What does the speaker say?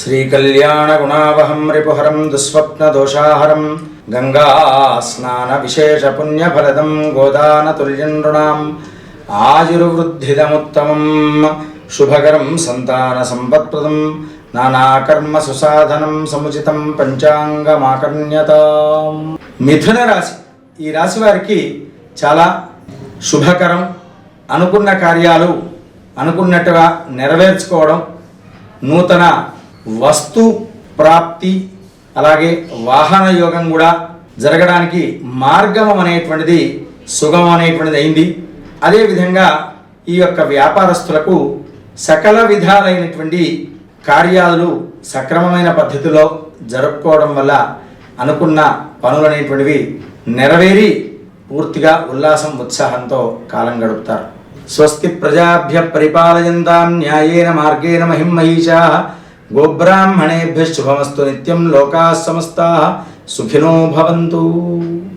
శ్రీకళ్యాణగుణావహం రిపుహరం దుస్వప్నదోషాహరం గంగాస్నానవిశేషపుణ్యఫలదం గోదానతుల్యం నృణాం ఆయుర్వృద్ధిదముత్తమం శుభకరం సంతాన సంపత్ప్రదం నానాకర్మ సుసాధనం సముచితం పంచాంగమాకర్ణ్యత మిథున రాశి ఈ రాశి వారికి చాలా శుభకరం అనుకున్న కార్యాలు అనుకున్నట్టుగా నెరవేర్చుకోవడం నూతన వస్తు ప్రాప్తి అలాగే వాహన యోగం కూడా జరగడానికి మార్గం అనేటువంటిది సుగమం అనేటువంటిది అయింది. అదేవిధంగా ఈ యొక్క వ్యాపారస్తులకు సకల విధాలైనటువంటి కార్యాలు సక్రమమైన పద్ధతిలో జరుపుకోవడం వల్ల అనుకున్న పనులు అనేటువంటివి నెరవేరి పూర్తిగా ఉల్లాసం ఉత్సాహంతో కాలం గడుపుతారు. స్వస్తి ప్రజాభ్య పరిపాలయంతాం న్యాయేన మార్గేణ మహిం మహిషా గోబ్రాహ్మణేభ్య శుభమస్తు నిత్యం లోకా సమస్తా సుఖినో భవంతు.